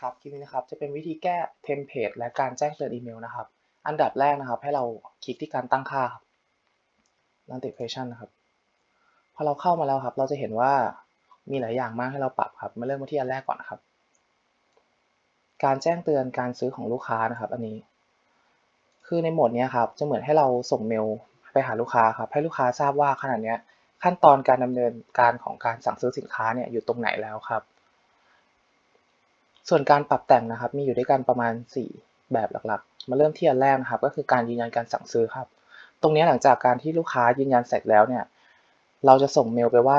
ครับคลิปนี้นะครับจะเป็นวิธีแก้เทมเพลตและการแจ้งเตือนอีเมลนะครับ อันดับแรกนะครับ ให้เราคลิกที่การตั้งค่าครับ notification นะครับพอเราเข้ามาแล้วครับ เราจะเห็นว่ามีหลายอย่างมากให้เราปรับครับมาเริ่มที่อันแรกก่อนนะครับ การแจ้งเตือนการซื้อของลูกค้านะครับ อันนี้ คือในโหมดนี้ครับจะเหมือนให้เราส่งเมลไปหาลูกค้าครับ ให้ลูกค้าทราบว่าขณะนี้ขั้นตอนการดำเนินการของการสั่งซื้อสินค้าเนี่ยอยู่ตรงไหนแล้วครับ ส่วนการปรับแต่งนะครับ มีอยู่ด้วยกันประมาณ 4 แบบหลักๆ มาเริ่มที่อันแรกนะครับ ก็คือการยืนยันการสั่งซื้อครับ ตรงนี้หลังจากการที่ลูกค้ายืนยันเสร็จแล้วเนี่ย เราจะส่งเมลไปว่า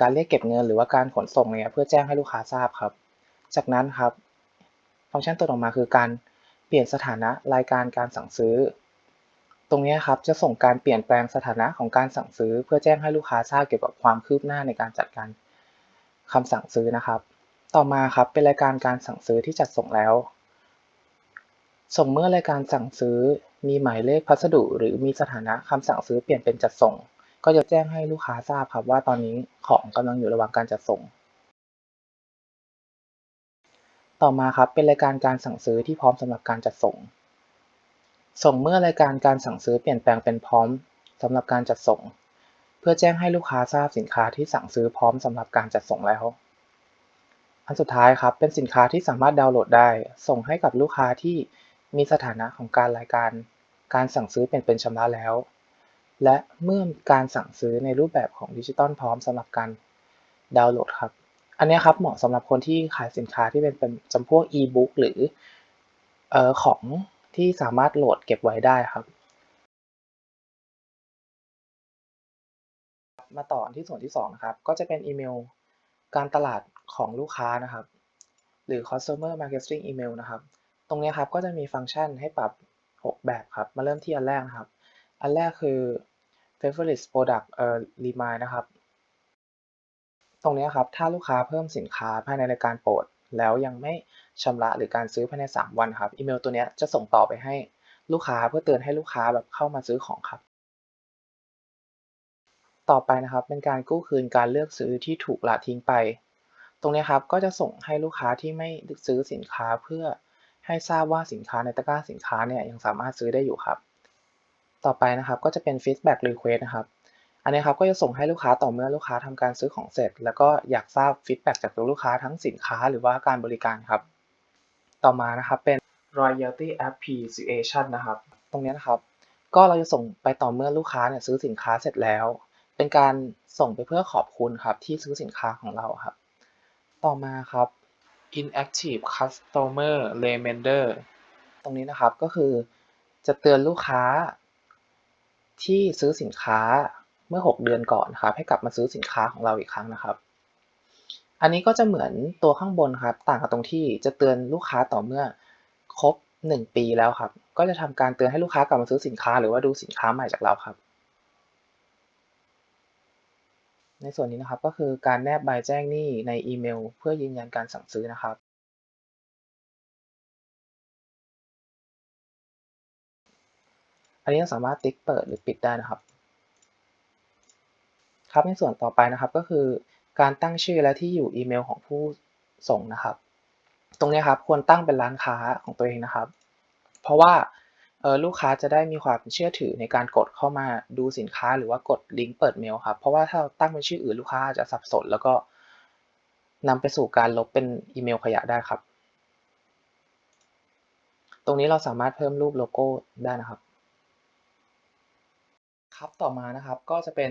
การเรียกเก็บเงินหรือว่าการขนส่งเนี่ยเพื่อแจ้งให้ลูกค้าทราบครับ จากนั้นครับฟังก์ชันตัวต่อมาคือการเปลี่ยนสถานะรายการการสั่งซื้อ ตรงนี้ครับจะส่งการเปลี่ยนแปลงสถานะของการสั่งซื้อ เพื่อแจ้งให้ลูกค้าทราบเกี่ยวกับความคืบหน้าในการจัดการคำสั่งซื้อนะครับ ต่อมาครับเป็นรายการการสั่งซื้อที่จัดส่งแล้ว ส่งเมื่อรายการสั่งซื้อมีหมายเลขพัสดุ หรือมีสถานะคำสั่งซื้อเปลี่ยนเป็นจัดส่ง ก็จะแจ้งให้ลูกค้าทราบครับว่าตอนนี้ของกำลังอยู่ระหว่างการจัดส่ง ต่อมาครับเป็นรายการการสั่งซื้อที่พร้อมสำหรับการจัดส่ง ส่งเมื่อรายการการสั่งซื้อเปลี่ยนแปลงเป็นพร้อมสำหรับการจัดส่ง เพื่อแจ้งให้ลูกค้าทราบสินค้าที่สั่งซื้อพร้อมสำหรับการจัดส่งแล้ว อันสุดท้ายครับ เป็นสินค้าที่สามารถดาวน์โหลดได้ ส่งให้กับลูกค้าที่มีสถานะของการรายการ การสั่งซื้อเป็นเป็นชำระแล้ว และเมื่อการสั่งซื้อในรูปแบบของดิจิตอลพร้อมสำหรับการดาวน์โหลดครับ อันนี้ครับเหมาะสำหรับคนที่ขายสินค้าที่เป็นเป็นจำพวกอีบุ๊กหรือเอ่อของที่สามารถโหลดเก็บไว้ได้ครับ มาต่อที่ส่วนที่2นะครับ ก็จะเป็นอีเมลการตลาด ของลูกค้านะครับ หรือ customer marketing email นะครับ ตรงนี้ครับก็จะมีฟังก์ชันให้ปรับ 6 แบบครับ มาเริ่มที่อันแรกนะครับ อันแรกคือ favorite product เอ่อ remind นะครับ ตรงนี้ครับ ถ้าลูกค้าเพิ่มสินค้าภายในรายการโปรด แล้วยังไม่ชำระหรือการซื้อภายใน 3 วันครับ อีเมลตัวนี้จะส่งต่อไปให้ลูกค้าเพื่อเตือนให้ลูกค้าแบบเข้ามาซื้อของครับ ต่อไปนะครับเป็นการกู้คืนการเลือกซื้อที่ถูกละทิ้งไป ตรงนี้ครับก็จะส่งให้ลูกค้าที่ไม่ซื้อสินค้าเพื่อให้ทราบว่าสินค้าในตะกร้าสินค้าเนี่ยยังสามารถซื้อได้อยู่ครับ ต่อไปนะครับก็จะเป็น feedback request นะครับ อันนี้ครับก็จะส่งให้ลูกค้าต่อเมื่อลูกค้าทำการซื้อของเสร็จ แล้วก็อยากทราบ feedback จากตัวลูกค้าทั้งสินค้าหรือว่าการบริการครับ ต่อมานะครับเป็น royalty appreciation นะครับ ตรงนี้นะครับ ก็เราจะส่งไปต่อเมื่อลูกค้าเนี่ยซื้อสินค้าเสร็จแล้ว เป็นการส่งไปเพื่อขอบคุณครับที่ซื้อสินค้าของเราครับ ต่อมาครับ inactive customer reminder ตรงนี้นะครับก็คือจะเตือนลูกค้า ที่ซื้อสินค้าเมื่อ 6 เดือนก่อนครับ ให้กลับมาซื้อสินค้าของเราอีกครั้งนะครับ อันนี้ก็จะเหมือนตัวข้างบนครับ ต่างกับตรงที่จะเตือนลูกค้าต่อเมื่อครบ 1 ปีแล้วครับ ก็จะทำการเตือนให้ลูกค้ากลับมาซื้อสินค้า หรือว่าดูสินค้าใหม่จากเราครับ ในส่วนนี้นะครับก็คือการแนบใบแจ้งหนี้ในอีเมล เพื่อยืนยันการสั่งซื้อนะครับ อันนี้สามารถติ๊กเปิดหรือปิดได้นะครับ ครับในส่วนต่อไปนะครับก็คือ การตั้งชื่อและที่อยู่อีเมลของผู้ส่งนะครับ ตรงนี้ครับควรตั้งเป็นร้านค้าของตัวเองนะครับ เพราะว่า ลูกค้าจะได้มีความเชื่อถือในการกดเข้ามาดูสินค้าหรือว่ากดลิงก์เปิดเมลครับ เพราะว่าถ้าตั้งเป็นชื่ออื่นลูกค้าจะสับสน แล้วก็นำไปสู่การลบเป็นอีเมลขยะได้ครับ ตรงนี้เราสามารถเพิ่มรูปโลโก้ได้นะครับ ครับต่อมานะครับก็จะเป็น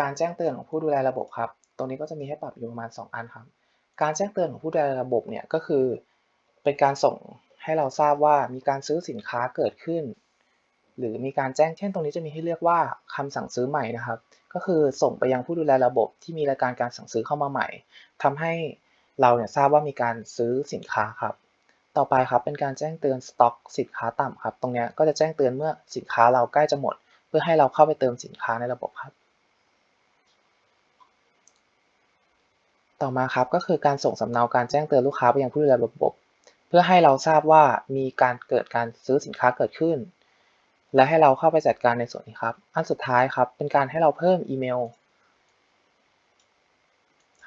การแจ้งเตือนของผู้ดูแลระบบครับ ตรงนี้ก็จะมีให้ปรับอยู่ประมาณ 2 อันครับ การแจ้งเตือนของผู้ดูแลระบบเนี่ยก็คือเป็นการส่ง ให้เราทราบว่ามีการซื้อสินค้าเกิดขึ้น หรือมีการแจ้งเช่นตรงนี้จะมีให้เลือกว่าคำสั่งซื้อใหม่นะครับ ก็คือส่งไปยังผู้ดูแลระบบที่มีรายการการสั่งซื้อเข้ามาใหม่ทำให้เราเนี่ยทราบว่ามีการซื้อสินค้าครับ ต่อไปครับเป็นการแจ้งเตือนสต็อกสินค้าต่ำครับ ตรงนี้ก็จะแจ้งเตือนเมื่อสินค้าเราใกล้จะหมด เพื่อให้เราเข้าไปเติมสินค้าในระบบครับ ต่อมาครับก็คือการส่งสำเนาการแจ้งเตือนลูกค้าไปยังผู้ดูแลระบบ พื่อให้เราทราบว่ามีการเกิดการซื้อสินค้าเกิดขึ้น และให้เราเข้าไปจัดการในส่วนนี้ครับ อันสุดท้ายครับ เป็นการให้เราเพิ่มอีเมล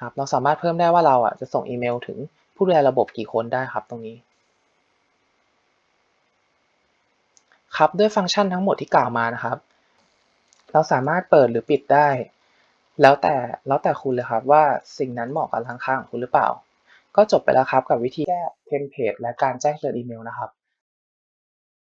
ครับ เราสามารถเพิ่มได้ว่าเราอะจะส่งอีเมลถึงผู้ดูแลระบบกี่คนได้ครับตรงนี้ ครับด้วยฟังก์ชันทั้งหมดที่กล่าวมานะครับ เราสามารถเปิดหรือปิดได้ แล้วแต่แล้วแต่คุณเลยครับว่าสิ่งนั้นเหมาะกับร้านค้าของคุณหรือเปล่า ก็จบไปแล้วครับกับวิธีแก้เทมเพลตและการแจ้งเตือนอีเมลนะครับ